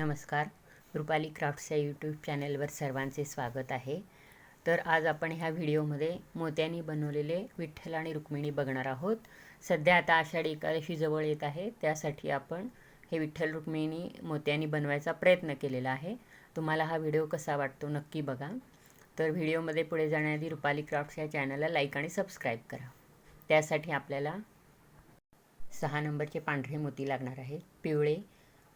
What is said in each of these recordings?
नमस्कार. रुपाली क्राफ्ट्स या यूट्यूब चॅनलवर सर्वांचे स्वागत आहे. तर आज आपण ह्या व्हिडिओमध्ये मोत्यांनी बनवलेले विठ्ठल आणि रुक्मिणी बघणार आहोत. सध्या आता आषाढी एकादशी जवळ येत आहे. त्यासाठी आपण हे विठ्ठल रुक्मिणी मोत्यांनी बनवायचा प्रयत्न केलेला आहे. तुम्हाला हा व्हिडिओ कसा वाटतो नक्की बघा. तर व्हिडिओमध्ये पुढे जाण्याआधी रुपाली क्राफ्ट्स या चॅनलला लाईक आणि सबस्क्राईब करा. त्यासाठी आपल्याला सहा नंबरचे पांढरे मोती लागणार आहेत. पिवळे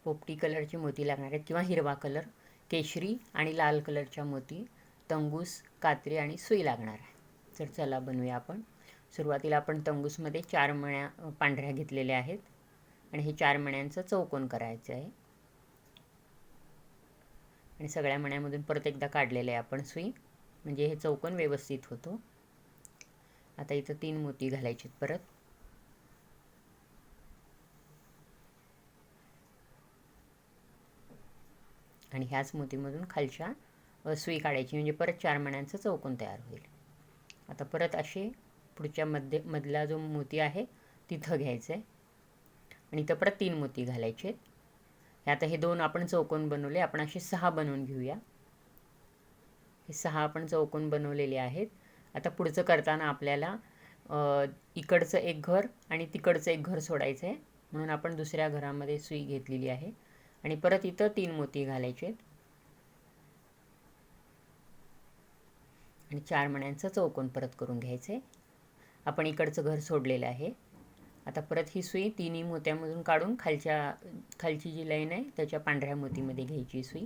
पोपटी कलरची मोती लागणार आहेत किंवा हिरवा कलर केशरी आणि लाल कलरच्या मोती तंगूस कात्री आणि सुई लागणार आहे. तर चला बनवूया आपण. सुरुवातीला आपण तंगूसमध्ये चार मण्या पांढऱ्या घेतलेल्या आहेत आणि हे चार मण्यांचं चौकोन करायचं आहे. आणि सगळ्या मण्यामधून परत एकदा काढलेलं आहे आपण सुई. म्हणजे हे चौकोन व्यवस्थित होतो. आता इथं तीन मोती घालायचे परत. आणि ह्याच मोतीमधून खालच्या सुई काढायची. म्हणजे परत चार मण्यांचं चौकोन तयार होईल. आता परत असे पुढच्या मध्ये मधला जो मोती आहे तिथं घ्यायचं आहे आणि इथं परत तीन मोती घालायचे हे आता हे दोन आपण चौकोन बनवले आपण असे सहा बनवून घेऊया. हे सहा आपण चौकोन बनवलेले आहेत. आता पुढचं करताना आपल्याला इकडचं एक घर आणि तिकडचं एक घर सोडायचं आहे म्हणून आपण दुसऱ्या घरामध्ये सुई घेतलेली आहे. आणि परत इथं तीन मोती घालायचे आणि चार मण्यांचं चौकोन परत करून घ्यायचे. आपण इकडचं घर सोडलेलं आहे. आता परत ही सुई तिन्ही मोत्यामधून काढून खालच्या खालची जी लाईन आहे त्याच्या पांढऱ्या मोतीमध्ये घ्यायची सुई.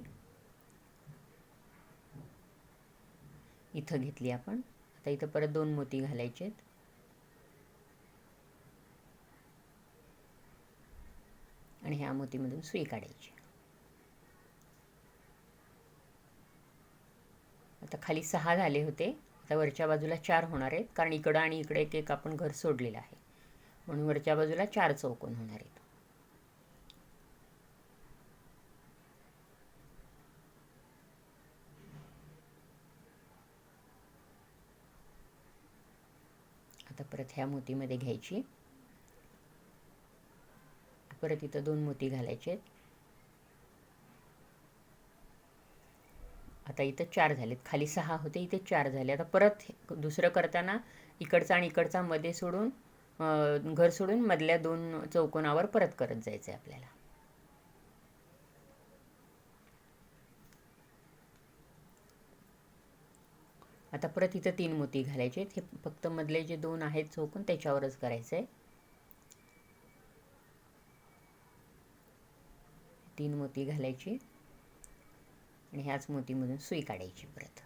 इथं घेतली आपण. आता इथं परत दोन मोती घालायचे आहेत आणि ह्या मोतीमधून सुई काढायची. आता खाली सहा झाले होते. आता वरच्या बाजूला चार होणार आहेत. कारण इकडं आणि इकडे एक एक आपण घर सोडलेलं आहे. म्हणून वरच्या बाजूला चार चौकोन होणार आहेत. आता परत ह्या मोतीमध्ये घ्यायची. परत इथं दोन मोती घालायचे. आता इथं चार झालेत. खाली सहा होते इथे चार झाले. आता परत दुसरं करताना इकडचा आणि इकडचा मध्ये सोडून घर सोडून मधल्या दोन चौकोनावर परत करत जायचं आहे आपल्याला. आता परत इथं तीन मोती घालायचे. हे फक्त मधले जे दोन आहेत चौकोन त्याच्यावरच करायचं आहे तीन मोती घालायची आणि ह्याच मोतीमधून सुई काढायची परत.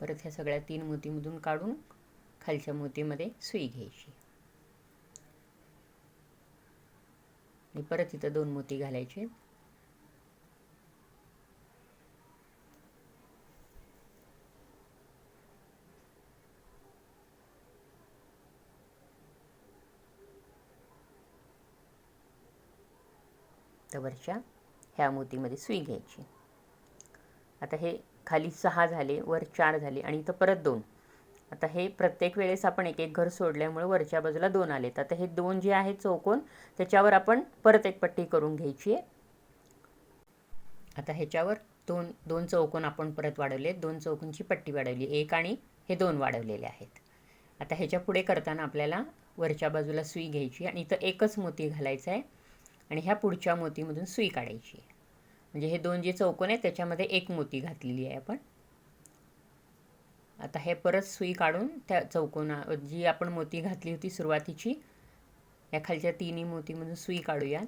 परत ह्या सगळ्या तीन मोतीमधून काढून खालच्या मोतीमध्ये सुई घ्यायची. आणि परत इथं दोन मोती घालायचे. वरच्या ह्या मोतीमध्ये सुई घ्यायची. आता हे खाली सहा झाले वर चार झाले आणि इथं परत दोन. आता हे प्रत्येक वेळेस आपण एक एक घर सोडल्यामुळे वरच्या बाजूला दोन आलेत आता हे दोन जे आहेत चौकोन त्याच्यावर आपण परत एक पट्टी करून घ्यायची आहे. आता ह्याच्यावर दोन दोन चौकोन आपण परत वाढवले दोन चौकोनची पट्टी वाढवली एक आणि हे दोन वाढवलेले आहेत. आता ह्याच्या पुढे करताना आपल्याला वरच्या बाजूला सुई घ्यायची आणि इथं एकच मोती घालायचा आहे. आणि ह्या पुढच्या मोतीमधून सुई काढायची. आहे म्हणजे हे दोन जे चौकोन आहेत त्याच्यामध्ये एक मोती घातलेली आहे आपण. आता हे परत सुई काढून त्या चौकोना जी आपण मोती घातली होती सुरुवातीची या खालच्या तिन्ही मोतीमधून सुई काढूयात.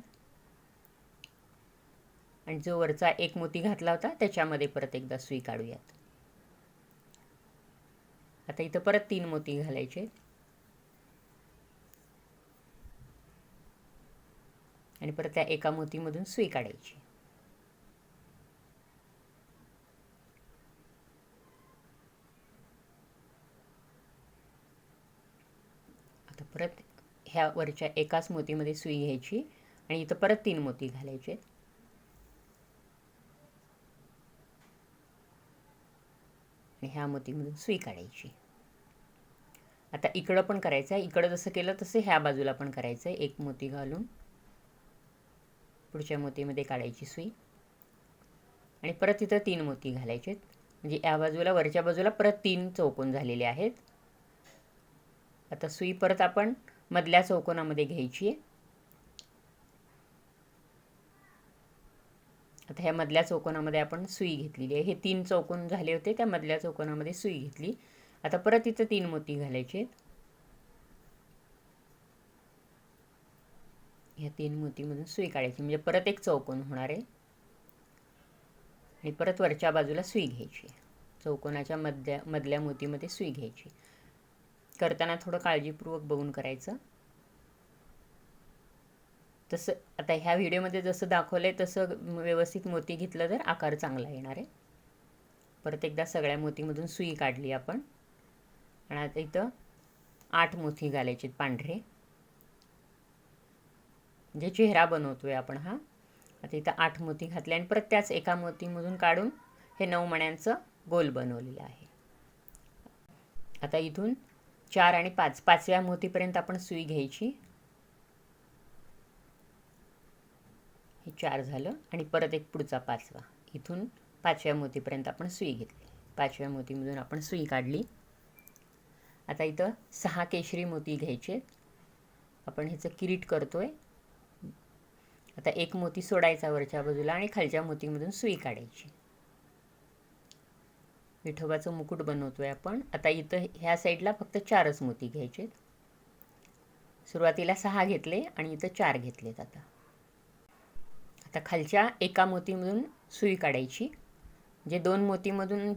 आणि जो वरचा एक मोती घातला होता त्याच्यामध्ये परत एकदा सुई काढूयात. आता इथं परत तीन मोती घालायचे आणि परत त्या एका मोतीमधून सुई काढायची आता परत ह्या वरच्या एकाच मोतीमध्ये सुई घ्यायची आणि इथं परत तीन मोती घालायचे आणि ह्या मोतीमधून सुई काढायची आता इकडं पण करायचं आहे इकडं जसं केलं तसं ह्या बाजूला पण करायचं आहे एक मोती घालून पुढच्या मोतीमध्ये काढायची सुई. आणि परत इथं तीन मोती घालायचे म्हणजे या बाजूला वरच्या बाजूला परत तीन चौकोन झालेले आहेत. आता सुई परत आपण मधल्या चौकोनामध्ये घ्यायची आहे. आता ह्या मधल्या चौकोनामध्ये आपण सुई घेतलेली आहे. हे तीन चौकोन झाले होते त्या मधल्या चौकोनामध्ये सुई घेतली. आता परत इथं तीन मोती घालायचे आहेत. ह्या तीन मोतीमधून सुई काढायची. म्हणजे परत एक चौकोन होणार आहे. आणि परत वरच्या बाजूला सुई घ्यायची. चौकोनाच्या मधल्या मधल्या मोतीमध्ये सुई घ्यायची. करताना थोडं काळजीपूर्वक बघून करायचं. तसं आता ह्या व्हिडिओमध्ये जसं दाखवलं आहे तसं व्यवस्थित मोती घेतलं तर आकार चांगला येणार आहे. परत एकदा सगळ्या मोतीमधून सुई काढली आपण. आणि आता इथं आठ मोती घालायचे पांढरे. म्हणजे चेहरा बनवतोय आपण हा. आता इथं आठ मोती घातले आणि परत त्याच एका मोतीमधून काढून हे नऊ मण्यांचं गोल बनवलेलं आहे. आता इथून चार आणि पाच पाचव्या मोतीपर्यंत आपण सुई घ्यायची. हे चार झालं आणि परत एक पुढचा पाचवा. इथून पाचव्या मोतीपर्यंत आपण सुई घेतली. पाचव्या मोतीमधून आपण सुई काढली. आता इथं सहा केशरी मोती घ्यायचे. आपण ह्याचं किरीट करतोय. आता एक मोती सोडायचा वरच्या बाजूला आणि खालच्या मोतीमधून सुई काढायची. विठोबाचं मुकुट बनवतोय आपण. आता इथं ह्या साईडला फक्त चारच मोती घ्यायचे सुरुवातीला सहा घेतले आणि इथं चार घेतलेत आता. आता खालच्या एका मोतीमधून सुई काढायची. जे दोन मोतीमधून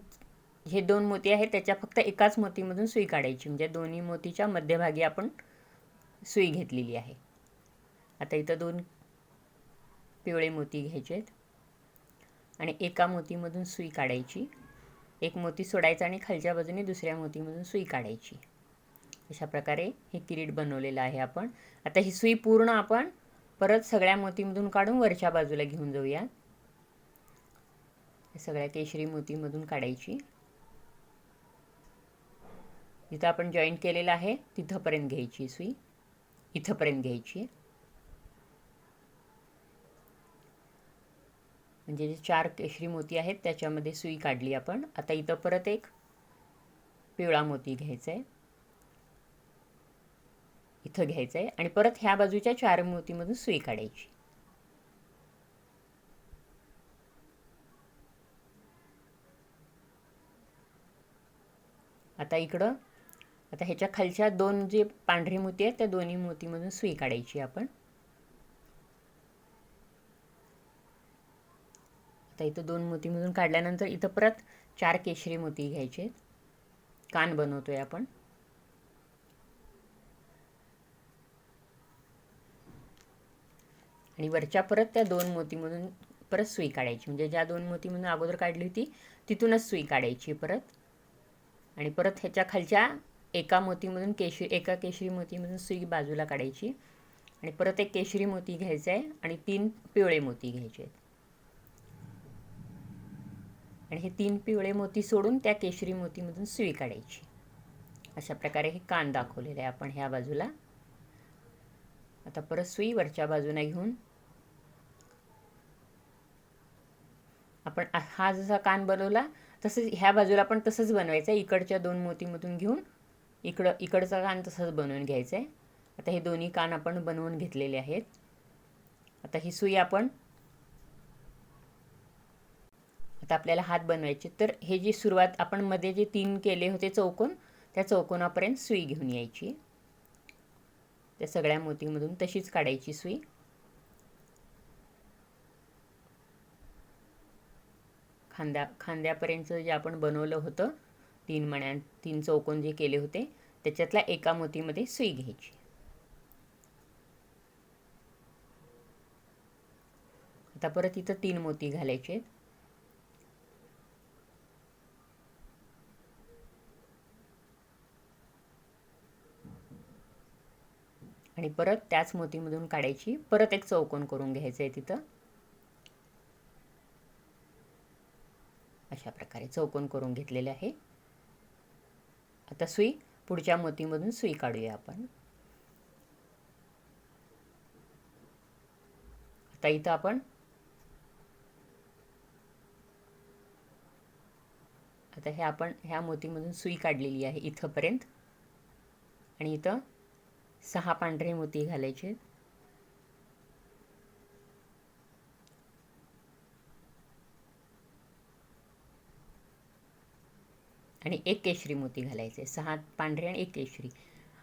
हे दोन मोती आहेत त्याच्या फक्त एकाच मोतीमधून सुई काढायची. म्हणजे दोन्ही मोतीच्या मध्यभागी आपण सुई घेतलेली आहे. आता इथं दोन पिवळे मोती घ्यायचे आणि एका मोतीमधून सुई काढायची. एक मोती सोडायचा आणि खालच्या बाजूने दुसऱ्या मोतीमधून सुई काढायची. अशा प्रकारे हे किरीट बनवलेलं आहे आपण. आता ही सुई पूर्ण आपण परत सगळ्या मोतीमधून काढून वरच्या बाजूला घेऊन जाऊया. सगळ्या केशरी मोतीमधून काढायची. जिथं आपण जॉईंट केलेलं आहे तिथंपर्यंत घ्यायची सुई. इथंपर्यंत घ्यायची. म्हणजे जे चार केशरी मोती आहेत त्याच्यामध्ये सुई काढली आपण. आता इथं परत एक पिवळा मोती घ्यायचा आहे इथं घ्यायचं आहे आणि परत ह्या बाजूच्या चार मोतीमधून सुई काढायची. आता इकडं आता ह्याच्या खालच्या दोन जे पांढरे मोती आहेत त्या दोन्ही मोतीमधून सुई काढायची आपण. आता इथं दोन मोतीमधून काढल्यानंतर इथं परत चार केशरी मोती घ्यायचे. कान बनवतोय आपण. आणि वरच्या परत त्या दोन मोतीमधून परत सुई काढायची. म्हणजे ज्या दोन मोतीमधून अगोदर काढली होती तिथूनच सुई काढायची परत. आणि परत ह्याच्या खालच्या एका मोतीमधून केशरी एका केशरी मोतीमधून सुई बाजूला काढायची. आणि परत एक केशरी मोती घ्यायचा आहे आणि तीन पिवळे मोती घ्यायचे आहेत आणि हे तीन पिवळे मोती सोडून त्या केशरी मोतीमधून सुई काढायची अशा प्रकारे हे कान दाखवलेले आहे आपण ह्या बाजूला. आता परत सुई वरच्या बाजूने घेऊन आपण हा जसा कान बनवला तसंच ह्या बाजूला पण तसंच बनवायचं आहे. इकडच्या दोन मोतीमधून घेऊन इकडं इकडचा कान तसंच बनवून घ्यायचा आहे आता हे दोन्ही कान आपण बनवून घेतलेले आहेत. आता ही सुई आपण आता आपल्याला हात बनवायचे. तर हे जी सुरुवात आपण मध्ये जे तीन केले होते चौकोन त्या चौकोनापर्यंत सुई घेऊन यायची. त्या सगळ्या मोतीमधून तशीच काढायची सुई. खांद्या खांद्यापर्यंत जे आपण बनवलं होतं तीन मण्या तीन चौकोन जे केले होते त्याच्यातल्या एका मोतीमध्ये सुई घ्यायची. आता परत इथं तीन मोती घालायचे आणि परत त्याच मोतीमधून काढायची. परत एक चौकोन करून घ्यायचं आहे तिथं. अशा प्रकारे चौकोन करून घेतलेले आहे. आता सुई पुढच्या मोतीमधून सुई काढूया आपण. आता इथं आपण आता हे आपण ह्या मोतीमधून सुई काढलेली आहे इथंपर्यंत. आणि इथं सहा पांढरे मोती घालायचे. आणि एक केशरी मोती घालायचे. सहा पांढरे आणि एक केशरी.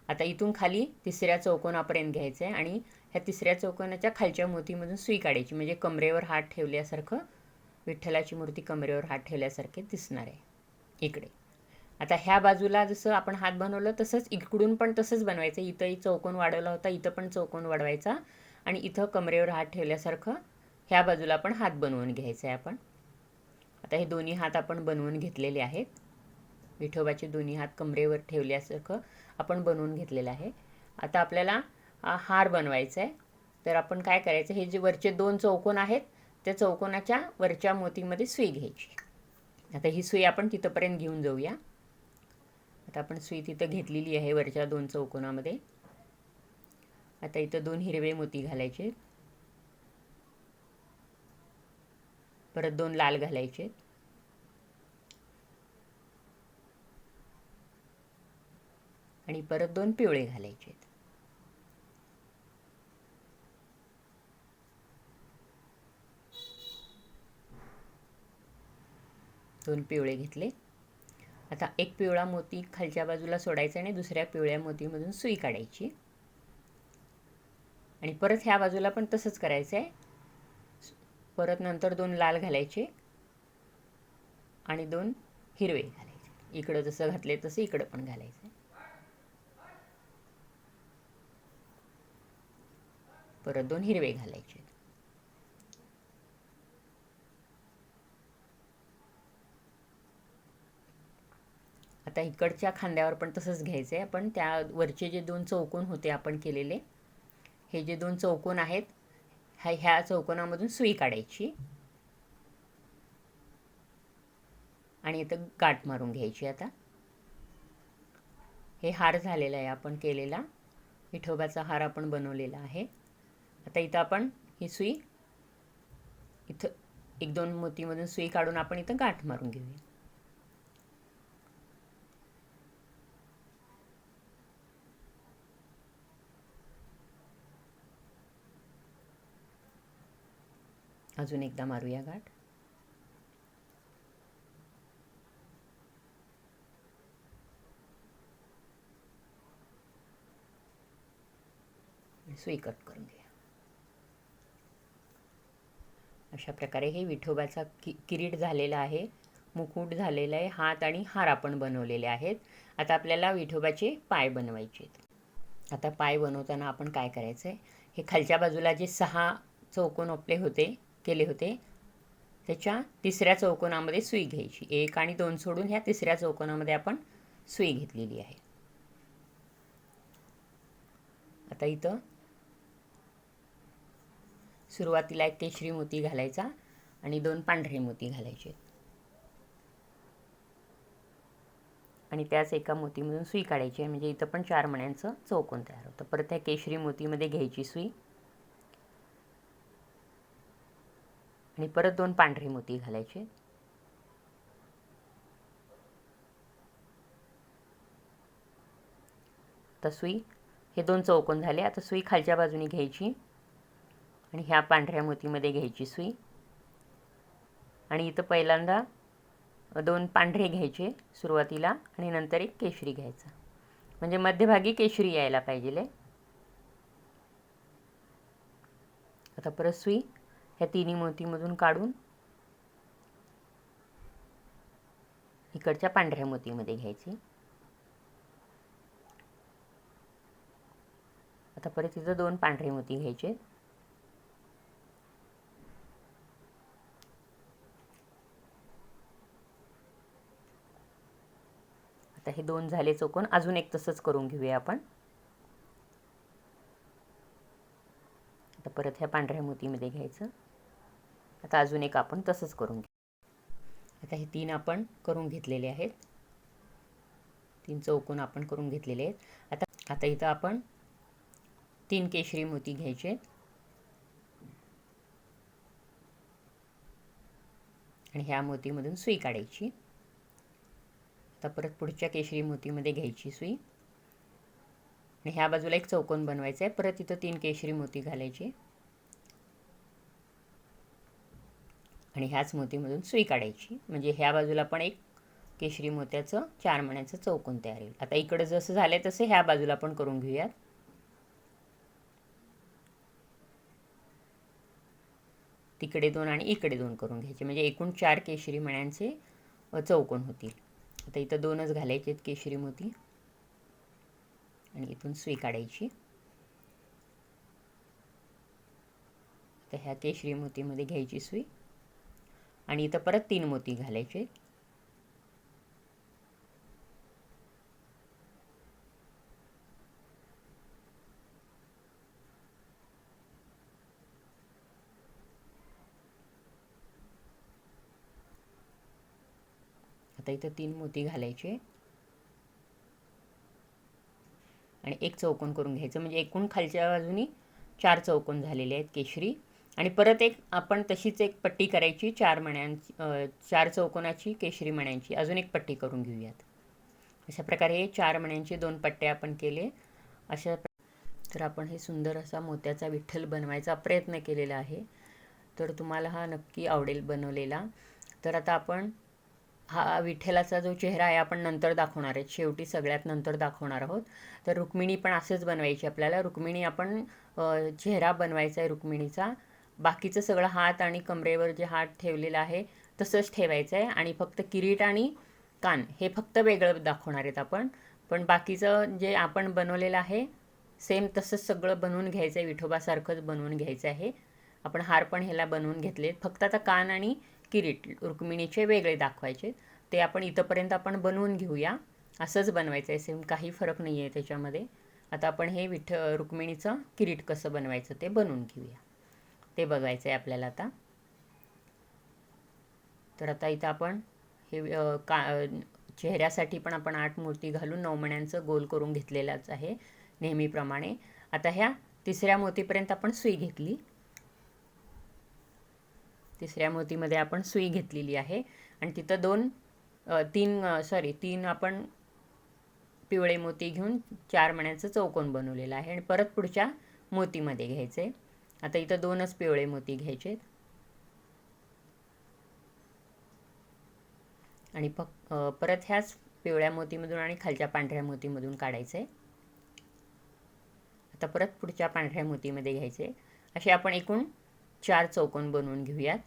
आता इथून खाली तिसऱ्या चौकोनापर्यंत घ्यायचं आहे आणि ह्या तिसऱ्या चौकोनाच्या खालच्या मोतीमधून सुई काढायची. म्हणजे कमरेवर हात ठेवल्यासारखं विठ्ठलाची मूर्ती कमरेवर हात ठेवल्यासारखे दिसणार. आहे इकडे. आता ह्या बाजूला जसं आपण हात बनवलं तसंच इकडून पण तसंच बनवायचं. इथंही चौकोन वाढवला होता इथं पण चौकोन वाढवायचा. आणि इथं कमरेवर हात ठेवल्यासारखं ह्या बाजूला पण हात बनवून घ्यायचा आहे आपण. आता हे दोन्ही हात आपण बनवून घेतलेले आहेत. विठोबाचे दोन्ही हात कमरेवर ठेवल्यासारखं आपण बनवून घेतलेलं आहे. आता आपल्याला हार बनवायचा आहे तर आपण काय करायचं हे जे वरचे दोन चौकोन आहेत त्या चौकोनाच्या वरच्या मोतीमध्ये सुई घ्यायची. आता ही सुई आपण तिथंपर्यंत घेऊन जाऊया. आता आपण सुई तिथं घेतलेली आहे वरच्या दोन चौकोनामध्ये. आता इथं दोन हिरवे मोती घालायचे. परत दोन लाल घालायचे. आणि परत दोन पिवळे घालायचे. दोन पिवळे घेतले. आता एक पिवळा मोती खालच्या बाजूला सोडायचा आणि दुसऱ्या पिवळ्या मोतीमधून सुई काढायची. आणि परत ह्या बाजूला पण तसंच करायचं आहे परत नंतर दोन लाल घालायचे आणि दोन हिरवे घालायचे. इकडं जसं घातले तसं इकडं पण घालायचं परत दोन हिरवे घालायचे. आता इकडच्या खांद्यावर पण तसंच घ्यायचं आहे आपण त्या वरचे जे दोन चौकोन होते आपण केलेले हे जे दोन चौकोन आहेत ह्या ह्या चौकोनामधून सुई काढायची. आणि इथं गाठ मारून घ्यायची आता. हे हार झालेला आहे आपण केलेला. विठोबाचा हार आपण बनवलेला आहे. आता इथं आपण ही सुई इथं एक दोन मोतीमधून सुई काढून आपण इथं गाठ मारून घेऊया. अजून एकदा मारूया गाठ. सुई कट करून घ्या अशा प्रकारे हे विठोबाचा कि किरीट झालेला आहे मुकुट झालेला आहे हात आणि हार आपण बनवलेले आहेत. आता आपल्याला विठोबाचे पाय बनवायचे आहेत. आता पाय बनवताना आपण काय करायचं आहे हे खालच्या बाजूला जे सहा चौकोन आपले होते केले होते. त्याच्या तिसऱ्या चौकोनामध्ये सुई घ्यायची. एक आणि दोन सोडून ह्या तिसऱ्या चौकोनामध्ये आपण सुई घेतलेली आहे. आता इथं सुरुवातीला एक केशरी मोती घालायचा आणि दोन पांढरे मोती घालायचे. आणि त्याच एका मोतीमधून सुई काढायची आहे. म्हणजे इथं पण चार मण्यांचं चौकोन तयार होतं. परत त्या केशरी मोतीमध्ये घ्यायची सुई. आणि परत दोन पांढरे मोती घालायचे. आता सुई हे दोन चौकोन झाले. आता सुई खालच्या बाजूने घ्यायची आणि ह्या पांढऱ्या मोतीमध्ये घ्यायची सुई. आणि इथं पहिल्यांदा दोन पांढरे घ्यायचे सुरुवातीला आणि नंतर एक केशरी घ्यायचा. म्हणजे मध्यभागी केशरी यायला पाहिजे. आता परत सुई. ह्या तिन्ही मोतीमधून काढून इकडच्या पांढऱ्या मोतीमध्ये घ्यायची. आता परत इथं दोन पांढरे मोती घ्यायचे. आता हे दोन झाले चौकोन अजून एक तसंच करून घेऊया आपण. आता परत ह्या पांढऱ्या मोतीमध्ये घ्यायचं. आता अजून एक आपण तसंच करून घेऊ. आता हे तीन आपण करून घेतलेले आहेत. तीन चौकोन आपण करून घेतलेले आहेत. आता आता इथं आपण तीन केशरी मोती घ्यायचे आणि ह्या मोतीमधून सुई काढायची. आता परत पुढच्या केशरी मोतीमध्ये घ्यायची सुई. आणि ह्या बाजूला एक चौकोन बनवायचा आहे. परत इथं तीन केशरी मोती घालायची. आणि ह्याच मोतीमधून सुई काढायची. म्हणजे ह्या बाजूला पण एक केशरी मोत्याचं चार मण्याचं चौकोन तयार होईल आता इकडं जसं झालं तसं ह्या बाजूला पण करून घेऊयात. तिकडे दोन आणि इकडे दोन करून घ्यायचे. म्हणजे एकूण चार केशरी मण्यांचे चौकोन होतील. आता इथं दोनच घालायचे आहेत केशरी मोती. आणि इथून सुई काढायची. तर ह्या केशरी मोतीमध्ये घ्यायची सुई. आणि इथं परत तीन मोती घालायचे. आता इथं तीन मोती घालायचे. आणि एक चौकोन करून घ्यायचं. म्हणजे एकूण खालच्या बाजूनी चार चौकोन झालेले आहेत केशरी. आणि परत एक आपण तशीच एक पट्टी करायची चार मण्यांची चार चौकोनाची केशरी मण्यांची. अजून एक पट्टी करून घेऊयात. अशा प्रकारे चार मण्यांचे दोन पट्टे आपण केले. अशा तर आपण हे सुंदर असा मोत्याचा विठ्ठल बनवायचा प्रयत्न केलेला आहे. तर तुम्हाला हा नक्की आवडेल बनवलेला. तर आता आपण हा विठ्ठलाचा जो चेहरा आहे आपण नंतर दाखवणार आहे शेवटी सगळ्यात नंतर दाखवणार आहोत. तर रुक्मिणी पण असंच बनवायची आपल्याला. रुक्मिणी आपण चेहरा बनवायचा आहे रुक्मिणीचा. बाकीचं सगळं हात आणि कमरेवर जे हात ठेवलेला आहे तसंच ठेवायचं आहे. आणि फक्त किरीट आणि कान हे फक्त वेगळं दाखवणार आहेत आपण. पण बाकीचं जे आपण बनवलेलं आहे सेम तसंच सगळं बनवून घ्यायचं आहे. विठोबासारखंच बनवून घ्यायचं आहे. आपण हार पण ह्याला बनवून घेतले फक्त आता कान आणि किरीट रुक्मिणीचे वेगळे दाखवायचे ते आपण इथंपर्यंत आपण बनवून घेऊया. असंच बनवायचं आहे. सेम काही फरक नाही आहे त्याच्यामध्ये. आता आपण हे विठ रुक्मिणीचं किरीट कसं बनवायचं ते बनवून घेऊया. ते बघायचं आहे आपल्याला आता. तर आता इथं आपण हे का चेहऱ्यासाठी पण आपण आठ मूर्ती घालून नऊ महिन्यांचं गोल करून घेतलेलाच आहे नेहमीप्रमाणे. आता ह्या तिसऱ्या मोतीपर्यंत आपण सुई घेतली. तिसऱ्या मोतीमध्ये आपण सुई घेतलेली आहे. आणि तिथं दोन तीन सॉरी तीन आपण पिवळे मोती घेऊन चार मण्याचं चौकोन बनवलेलं आहे. आणि परत पुढच्या मोतीमध्ये घ्यायचे आता इथं दोनच पिवळे मोती घ्यायचे आणि फक परत ह्याच पिवळ्या मोतीमधून आणि खालच्या पांढऱ्या मोतीमधून काढायचे. आता परत पुढच्या पांढऱ्या मोतीमध्ये घ्यायचे. असे आपण एकूण चार चौकोन बनवून घेऊयात.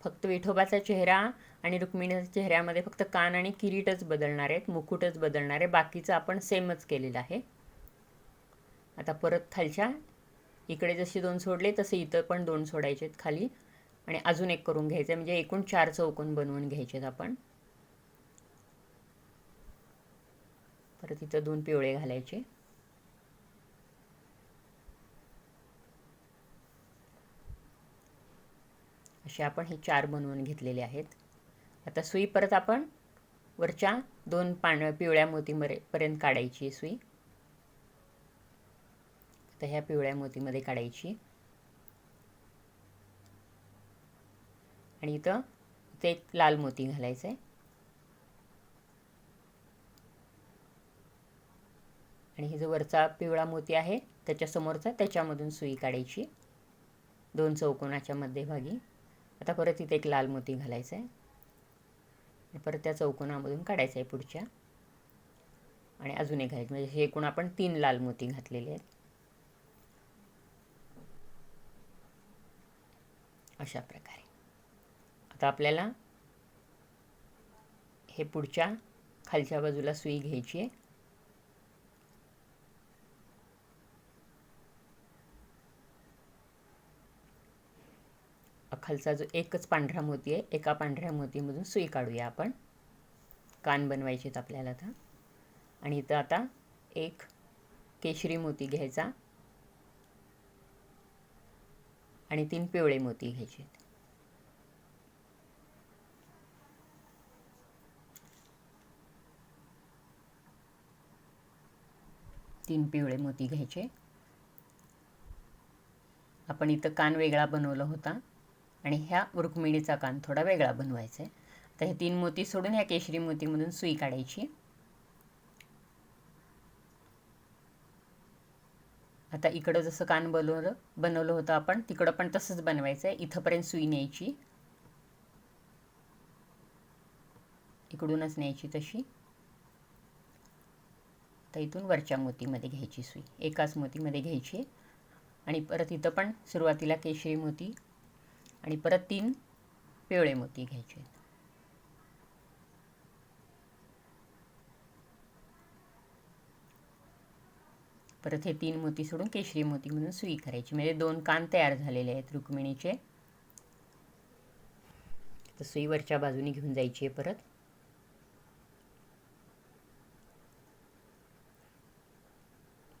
फक्त विठोबाचा चेहरा आणि रुक्मिणीच्या चेहऱ्यामध्ये फक्त कान आणि किरीटच बदलणार आहेत मुकुटच बदलणार आहे. बाकीचं आपण सेमच केलेलं आहे. आता परत खालच्या. इकडे जसे दोन सोडले तसे इथं पण दोन सोडायचे आहेत खाली. आणि अजून एक करून घ्यायचं आहे म्हणजे एकूण चार चौकोन बनवून घ्यायचे आहेत आपण. परत इथं दोन पिवळे घालायचे. असे आपण हे चार बनवून घेतलेले आहेत. आता सुई परत आपण वरच्या दोन पान पिवळ्या मोतीमध्ये पर्यंत काढायची सुई. तर ह्या पिवळ्या मोतीमध्ये काढायची. आणि इथं ते एक लाल मोती घालायचं आहे आणि हे जो वरचा पिवळा मोती आहे त्याच्यासमोरचा त्याच्यामधून सुई काढायची. दोन चौकोनाच्या मध्यभागी. आता परत इथे एक लाल मोती घालायचा आहे परत त्या चौकोनामधून काढायचं आहे पुढच्या. आणि अजून एक घालायचं. म्हणजे हे एकूण आपण तीन लाल मोती घातलेले आहेत. अशा प्रकारे. आता आपल्याला हे पुढच्या खालच्या बाजूला सुई घ्यायची आहे. खालचा जो एकच पांढरा मोती आहे एका पांढऱ्या मोतीमधून सुई काढूया आपण. कान बनवायचे आहेत आपल्याला आता. आणि इथं आता एक केशरी मोती घ्यायचा. आणि तीन पिवळे मोती घ्यायचे तीन पिवळे मोती घ्यायचे. आपण इथं कान वेगळा बनवला होता आणि ह्या रुक्मिणीचा कान थोडा वेगळा बनवायचा आहे. तर हे तीन मोती सोडून ह्या केशरी मोतीमधून सुई काढायची. आता इकडं जसं कान बनवलं बनवलं होतं आपण तिकडं पण तसंच बनवायचं आहे इथंपर्यंत सुई न्यायची. इकडूनच न्यायची तशी. तर इथून वरच्या मोतीमध्ये घ्यायची सुई. एकाच मोतीमध्ये घ्यायची. आणि परत इथं पण सुरुवातीला केशरी मोती आणि परत तीन पिवळे मोती घ्यायचे. परत हे तीन मोती सोडून केशरी मोती म्हणून सुई करायची. म्हणजे दोन कान तयार झालेले आहेत रुक्मिणीचे. तर सुई वरच्या बाजूने घेऊन जायची आहे परत.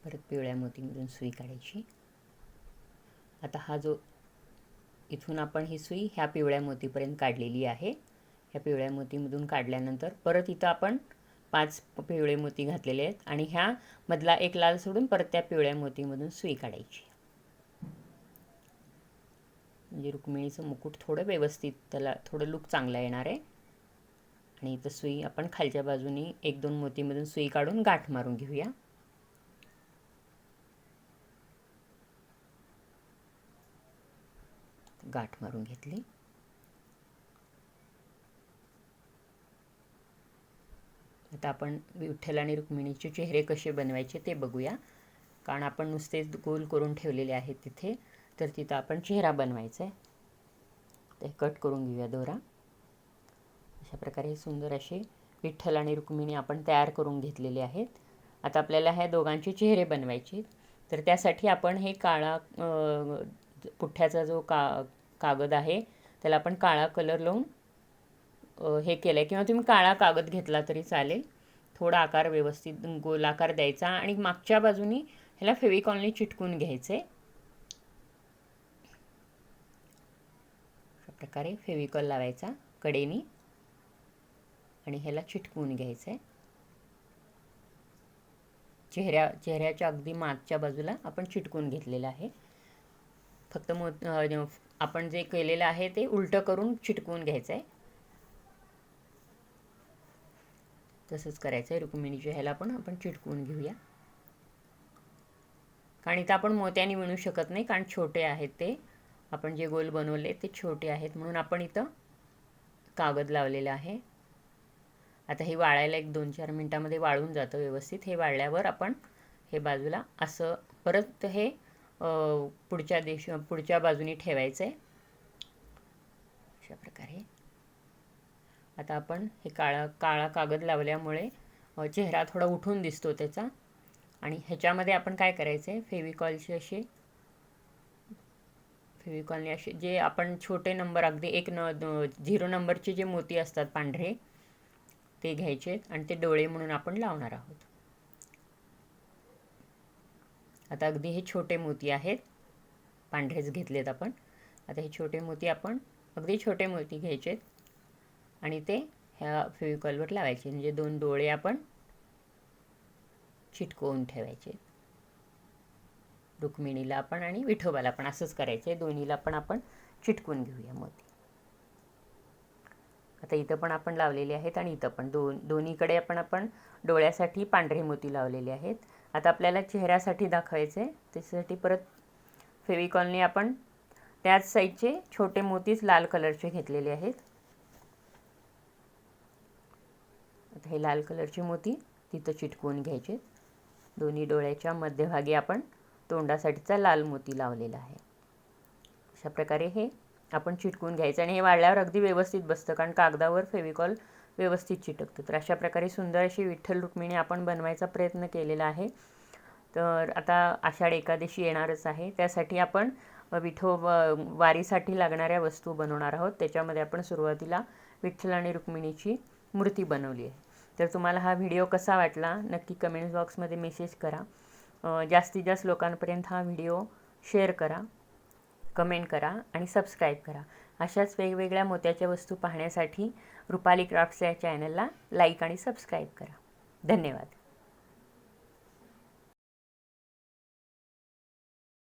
परत पिवळ्या मोतीमधून सुई काढायची. आता हा जो इथून आपण ही सुई ह्या पिवळ्या मोतीपर्यंत काढलेली आहे. ह्या पिवळ्या मोतीमधून काढल्यानंतर परत इथं आपण पाच पिवळे मोती घातलेले आहेत आणि ह्या मधला एक लाल सोडून परत त्या पिवळ्या मोतीमधून सुई काढायची. म्हणजे रुक्मिणीचं मुकुट थोडं व्यवस्थित त्याला थोडं लुक चांगला येणार आहे. आणि इथं सुई आपण खालच्या बाजूनी एक दोन मोतीमधून सुई काढून गाठ मारून घेऊया. गाठ मारून घेतली. आता आपण विठ्ठल आणि रुक्मिणीचे चेहरे कसे बनवायचे ते बघूया. कारण आपण नुसतेच गोल करून ठेवलेले आहेत तिथे तर तिथं आपण चेहरा बनवायचा आहे ते कट करून घेऊया दोरा. अशा प्रकारे सुंदर असे विठ्ठल आणि रुक्मिणी आपण तयार करून घेतलेले आहेत. आता आपल्याला ह्या दोघांचे चेहरे बनवायचे तर त्यासाठी आपण हे काळा पुठ्ठ्याचा जो का कागद आहे त्याला आपण काळा कलर लावून हे केलं आहे किंवा तुम्ही काळा कागद घेतला तरी चालेल. थोडा आकार व्यवस्थित गोलाकार द्यायचा. आणि मागच्या बाजूनी ह्याला फेविकॉलने चिटकून घ्यायचे. अशा प्रकारे फेविकॉल लावायचा कडेनी. आणि ह्याला चिटकून घ्यायचं. आहे चेहऱ्या चेहऱ्याच्या अगदी मागच्या बाजूला आपण चिटकून घेतलेलं आहे. फक्त मो आपण जे केलेलं आहे ते उलटं करून चिटकवून घ्यायचं आहे तसंच करायचं आहे. रुक्मिणीच्या ह्याला पण आपण चिटकवून घेऊया. कारण इथं आपण मोत्याने विणू शकत नाही कारण छोटे आहेत ते. आपण जे गोल बनवले ते छोटे आहेत म्हणून आपण इथं कागद लावलेला आहे. आता हे वाळायला एक दोन चार मिनटामध्ये वाळून जातं व्यवस्थित. हे वाळल्यावर आपण हे बाजूला असं परत हे पुढच्या देश पुढच्या बाजूने ठेवायचं आहे अशा प्रकारे. आता आपण हे काळा काळा कागद लावल्यामुळे चेहरा थोडा उठून दिसतो त्याचा. आणि ह्याच्यामध्ये आपण काय करायचं आहे फेविकॉलचे असे फेविकॉलने असे जे आपण छोटे नंबर अगदी एक न झिरो नंबरचे जे मोती असतात पांढरे ते घ्यायचे आणि ते डोळे म्हणून आपण लावणार आहोत. आता अगदी हे छोटे मोती आहेत. पांढरेच घेतलेत आपण. आता हे छोटे मोती आपण अगदी छोटे मोती घ्यायचे आणि ते ह्या फेविकॉलवर लावायचे. म्हणजे दोन डोळे आपण चिटकवून ठेवायचे. रुक्मिणीला आपण आणि विठोबाला पण असंच करायचं आहे दोन्हीला पण आपण चिटकून घेऊया मोती आता इथं पण आपण लावलेले आहेत आणि इथं पण. दोन दोन्हीकडे आपण आपण डोळ्यासाठी पांढरे मोती लावलेले आहेत. आता आपल्याला चेहऱ्यासाठी दाखवायचे आहे त्याच्यासाठी परत फेविकॉलने आपण त्याच साईजचे छोटे मोतीच लाल कलरचे घेतलेले आहेत. आता हे लाल कलरची मोती तिथं चिटकवून घ्यायचे. दोन्ही डोळ्याच्या मध्यभागी आपण तोंडासाठीचा लाल मोती लावलेला आहे. अशा प्रकारे हे आपण चिटकून घ्यायचं आणि हे वाळल्यावर अगदी व्यवस्थित बसतं कारण कागदावर फेविकॉल व्यवस्थित चिटकतं. तर अशा प्रकारे सुंदर अशी विठ्ठल रुक्मिणी आपण बनवायचा प्रयत्न केलेला आहे. तर आता आषाढ एकादशी येणारच आहे. त्यासाठी आपण विठो वारीसाठी लागणाऱ्या वस्तू बनवणार आहोत. त्याच्यामध्ये आपण सुरुवातीला विठ्ठल आणि रुक्मिणीची मूर्ती बनवली आहे. तर तुम्हाला हा व्हिडिओ कसा वाटला नक्की कमेंट बॉक्समध्ये मेसेज करा. जास्तीत जास्त लोकांपर्यंत हा व्हिडिओ शेअर करा कमेंट करा आणि सबस्क्राईब करा. अशाच वेगवेगळ्या मोत्याच्या वस्तू पाहण्यासाठी रुपाली क्राफ्ट्स या चॅनलला लाईक आणि सबस्क्राईब करा. धन्यवाद.